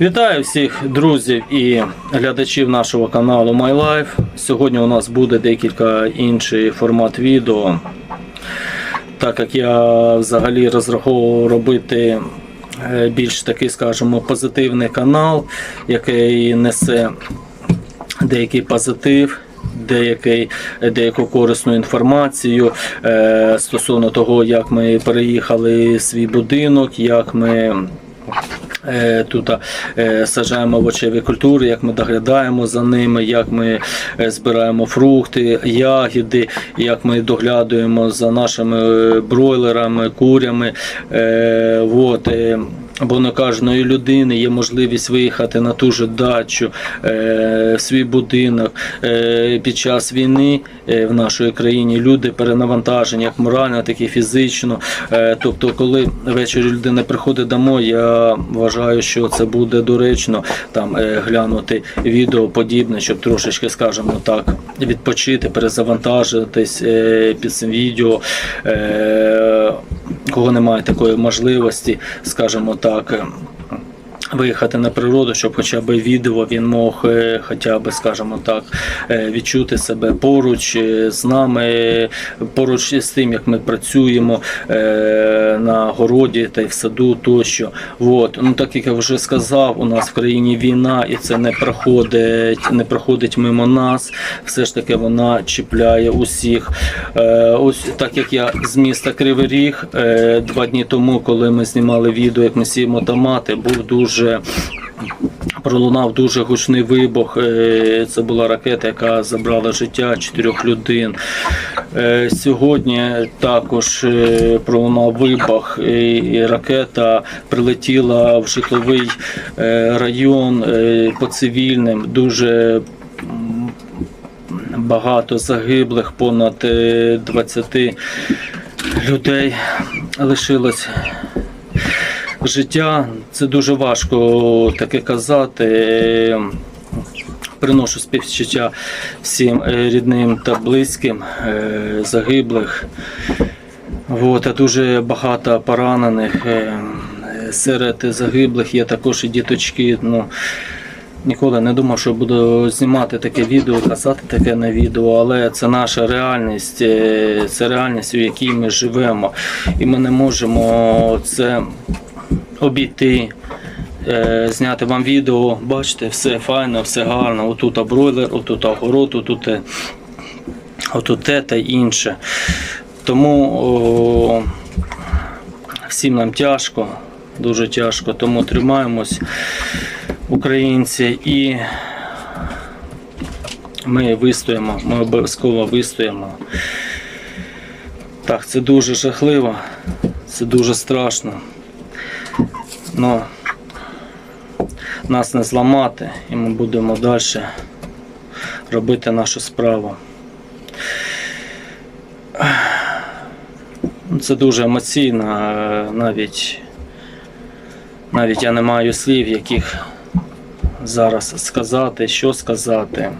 Вітаю всіх друзів і глядачів нашого каналу My Life. Сьогодні у нас буде декілька інший формат відео. Так як я взагалі розраховував робити е, більш такий, скажімо, позитивний канал, який несе деякий позитив. Деякий, деяку корисну інформацію е, стосовно того, як ми переїхали в свій будинок, як ми Тут е, саджаємо овочеві культури, як ми доглядаємо за ними, як ми е, збираємо фрукти, ягіди, як ми доглядуємо за нашими е, бройлерами, курями. Е, е, Бо не кожної людини є можливість виїхати на ту же дачу, е, в свій будинок Е, під час війни е, в нашій країні. Люди перенавантажені як морально, так і фізично. Е, Тобто, коли ввечері людина приходить домой, я вважаю, що це буде доречно там е, глянути відео подібне, щоб трошечки, скажімо так, відпочити, перезавантажитись е, під цим відео. Е, Кого немає такої можливості, скажімо так. Виїхати на природу, щоб хоча б відео він мог е, хоча б, скажімо так, е, відчути себе поруч е, з нами, поруч з тим, як ми працюємо на городі та й в саду тощо. От. Ну, так як я вже сказав, у нас в країні війна і це не проходить, не проходить мимо нас. Все ж таки вона чіпляє усіх. Ось так як я з міста Кривий Ріг два дні тому, коли ми знімали відео, як ми сіємо томати, був дуже пролунав дуже гучний вибух. Е, Це була ракета, яка забрала життя чотирьох людей. Е, Сьогодні також е, пролунав вибух, і ракета прилетіла в житловий район по цивільним. Дуже багато загиблих, понад е, 20 людей лишилось життя. Це дуже важко таке казати. Приношу співчуття всім е, рідним та близьким е, загиблих. От, дуже багато поранених. Е, Серед загиблих є також і діточки. Ну, Ніколи не думав, що буду знімати таке відео, казати таке на відео, але це наша реальність, це реальність, у якій ми живемо. І ми не можемо це обійти, е, зняти вам відео. Бачите, все файно, все гарно. Отут бройлер, отут огород, отут, е, отут те та інше. Тому о, всім нам тяжко, дуже тяжко, тому тримаємось українці і ми вистоїмо, ми обов'язково вистоїмо. Так, це дуже жахливо, це дуже страшно. Ну, нас не зламати і ми будемо далі робити нашу справу. Це дуже емоційно, навіть, навіть я не маю слів, яких зараз сказати, що сказати.